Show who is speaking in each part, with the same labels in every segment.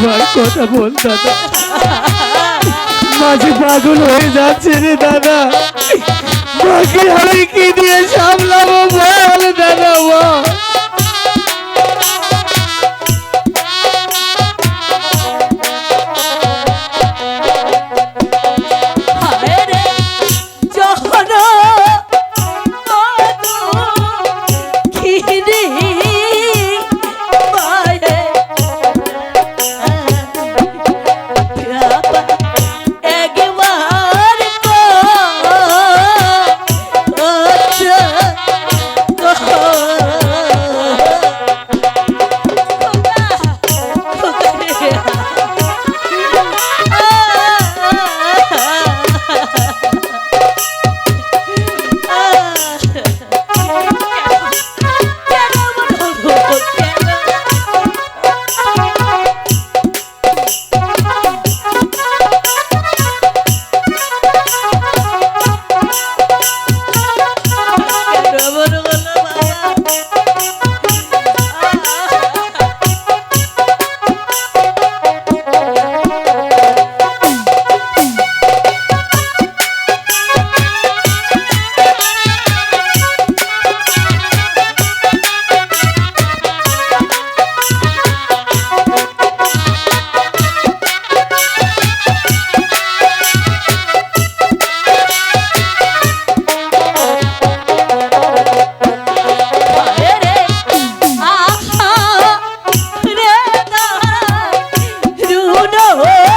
Speaker 1: কথা বল, দাদা। মাঝে পাগল হয়ে যাচ্ছে রে, দাদা। মাকে আমি কি দিয়ে সামলাবো বল, দাদা, বল।
Speaker 2: हो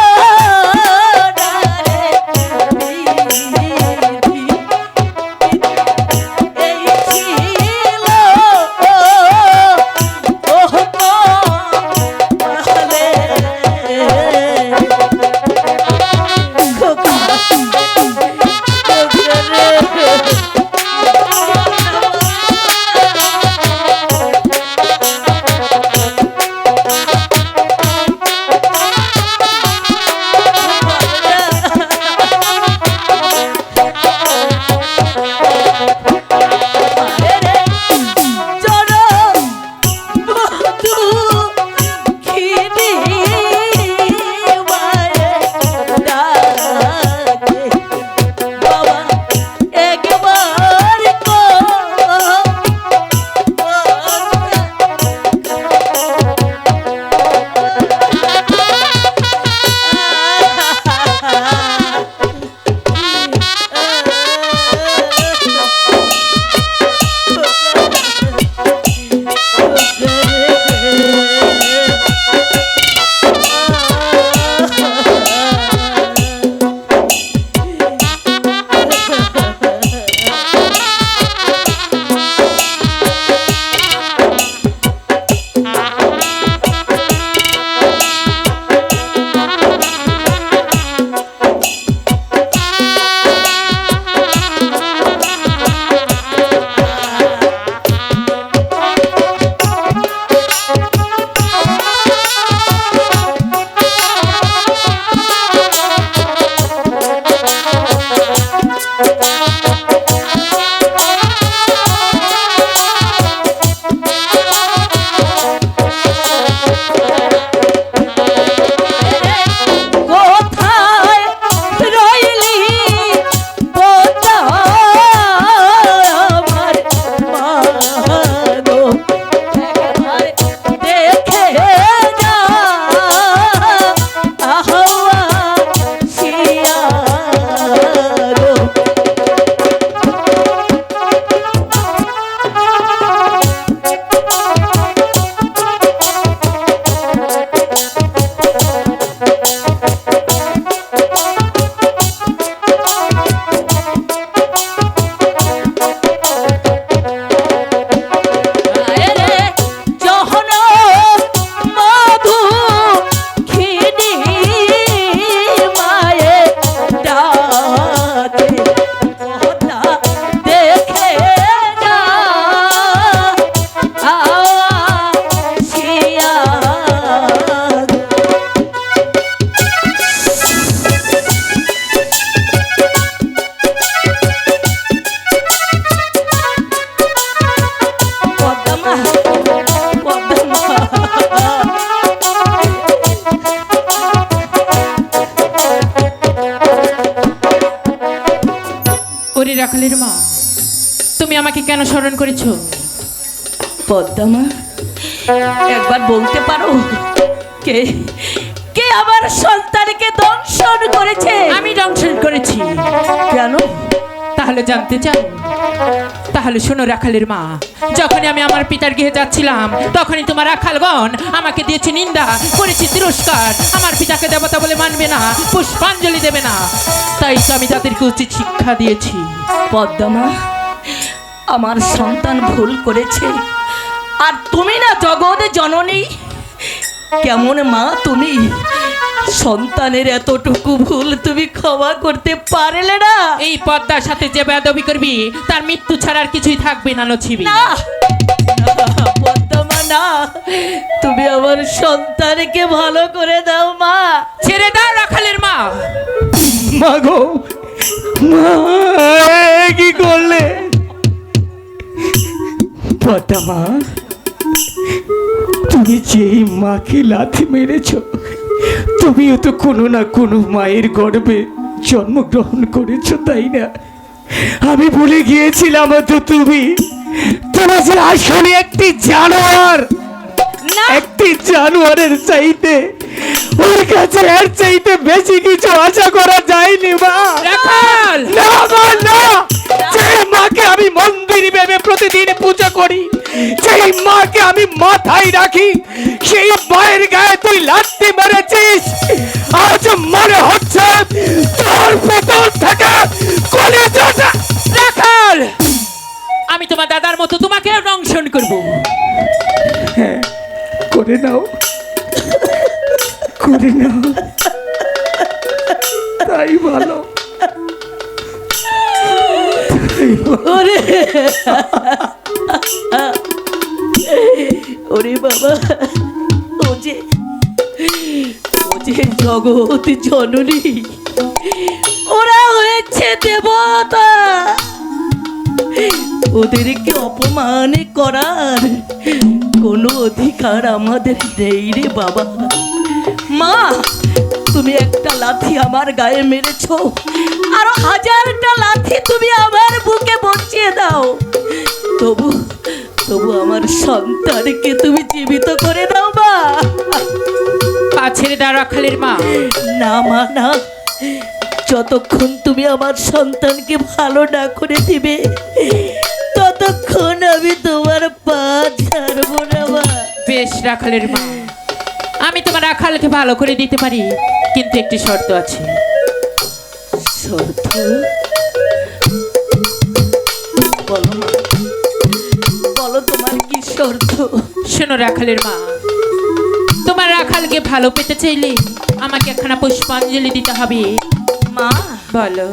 Speaker 2: রাখালের মা। তুমি আমাকে কেন স্মরণ করেছ?
Speaker 1: পদ্মা একবার বলতে পারো কে কে আমার সন্তানকে দংশন করেছে?
Speaker 2: আমি দংশন করেছি।
Speaker 1: কেন?
Speaker 2: তাহলে জানতে চাও তাহলে শোনো রাখালের মা, যখনই আমি আমার পিতার গৃহে যাচ্ছিলাম, তখনই তোমার রাখালগণ আমাকে দিয়েছে নিন্দা, করেছে তিরস্কার। আমার পিতাকে দেবতা বলে মানবে না, পুষ্পাঞ্জলি দেবে না। তাই তো আমি তাদেরকে উচিত শিক্ষা দিয়েছি।
Speaker 1: পদ্মা আমার সন্তান ভুল করেছে। আর তুমি না জগৎ জননী? কেমন মা তুমি? সন্তানের এতটুকু ভুল তুমি ক্ষমা করতে পারলে না।
Speaker 2: এই পদ্মার সাথে যে বেদবি করবি তার মৃত্যু ছাড়া আর কিছুই থাকবে না নছিবি
Speaker 1: না না, পদ্মা না তুমি আমার সন্তানকে ভালো করে দাও মা।
Speaker 2: ছেড়ে দাও রাখালের মা।
Speaker 3: মা গো মা কি করলে? পদ্মা মা তুমি যেই মাকে লাথি মেরেছ তুমিও তো কোনো না কোনো মায়ের গর্ভে জন্মগ্রহণ করেছ তাই না? আমি ভুলে গিয়েছিলাম তো তুমি। তোমার যে আসলে একটি জানোয়ার একটি জানোয়ারের চাইতে ওর কাছে এর চাইতে বেশি কিছু আশা করা যায়নি মা। না মা না। যে মাকে আমি মন্দির ভেবে প্রতিদিন পূজা করি সেই মাকে আমি মাথায় রাখি সেই মায়ের গায়ে তুই লাত্তি মেরেছিস আজ মনে হচ্ছে তোর ভেতর থেকে কলেজাটা
Speaker 2: রাখাল। আমি তোমার দাদার মতো তোমাকে দংশন করব।
Speaker 3: হ্যাঁ করে নাও। করে নাও। তাই ভালো।
Speaker 1: ওরে। ওরে বাবা। যে জগৎ জননী, ওরা হয়েছে দেবতা। ওদেরকে অপমান করার কোনো অধিকার আমাদের নেই রে বাবা। মা, তুমি একটা লাথি আমার গায়ে মেরেছ, আরও হাজারটা লাথি তুমি আমার বুকে বসিয়ে দাও। তবু তবু আমার সন্তানকে তুমি জীবিত করে দাও মা।
Speaker 2: পা ছেড়ে দাও রাখালের মা।
Speaker 1: না মা না। যতক্ষণ তুমি আমার সন্তানকে ভালো না করে দিবে ততক্ষণ আমি তোমার পা ছাড়বো না মা।
Speaker 2: বেশ রাখালের মা আমি তোমার রাখালকে ভালো করে দিতে পারি কিন্তু একটি শর্ত আছে।
Speaker 1: শর্ত? বলো বলো তোমার কি শর্ত?
Speaker 2: শোনো রাখালের মা তোমার রাখালকে ভালো পেতে চাইলে আমাকে একখানা পুষ্পাঞ্জলি দিতে হবে।
Speaker 1: মা
Speaker 2: বলো।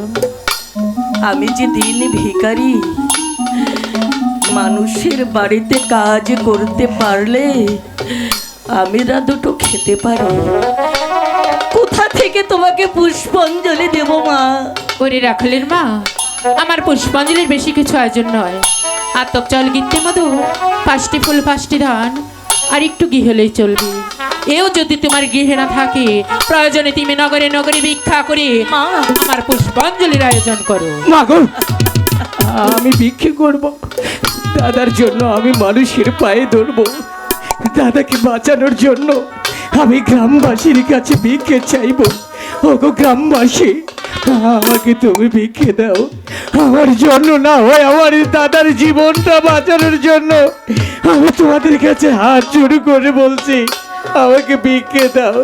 Speaker 1: আমি যে দিন ভিখারি মানুষের বাড়িতে কাজ করতে পারলে আমি আমিরা দুটো খেতে পারি। কোথা থেকে তোমাকে পুষ্পাঞ্জলি দেব মা?
Speaker 2: ওরে রাখালের মা আমার পুষ্পাঞ্জলির বেশি কিছু আয়োজন নয়। আতপ চাল গিনতে মধু পাঁচটি ফুল পাঁচটি ধান আর একটু ঘি হলেই চলবে। এও যদি তোমার গৃহে না থাকে প্রয়োজনে তুমি নগরে নগরে ভিক্ষা করে
Speaker 1: মা।
Speaker 2: আমার পুষ্পাঞ্জলির আয়োজন করো।
Speaker 3: মা গো আমি ভিক্ষে করব। দাদার জন্য আমি মানুষের পায়ে ধরবো। দাদাকে বাঁচানোর জন্য আমি গ্রামবাসীর কাছে ভিক্ষে চাইব। ওগো গ্রামবাসী আমাকে তুমি ভিক্ষে দাও। আমার জন্য না হয় আমার দাদার জীবনটা বাঁচানোর জন্য। আমি তোমাদের কাছে হাত জোড় করে বলছি। আমাকে ভিক্ষে দাও।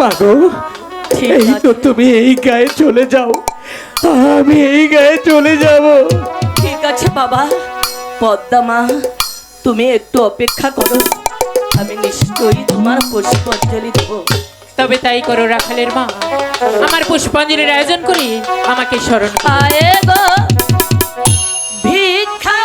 Speaker 3: মাগো
Speaker 1: ঠিক
Speaker 3: এই তো তুমি এই গায়ে চলে যাও। আমি এই গায়ে চলে যাব।
Speaker 1: ঠিক আছে বাবা। পদ্মা মা তুমি একটু অপেক্ষা করো। আমি নিশ্চয়ই তোমার পুষ্পাঞ্জলি দেবো।
Speaker 2: তবে তাই করো রাখালের মা। আমার পুষ্পাঞ্জলির আয়োজন করি আমাকে স্মরণ।
Speaker 1: আয়ে গো ভিক্ষা।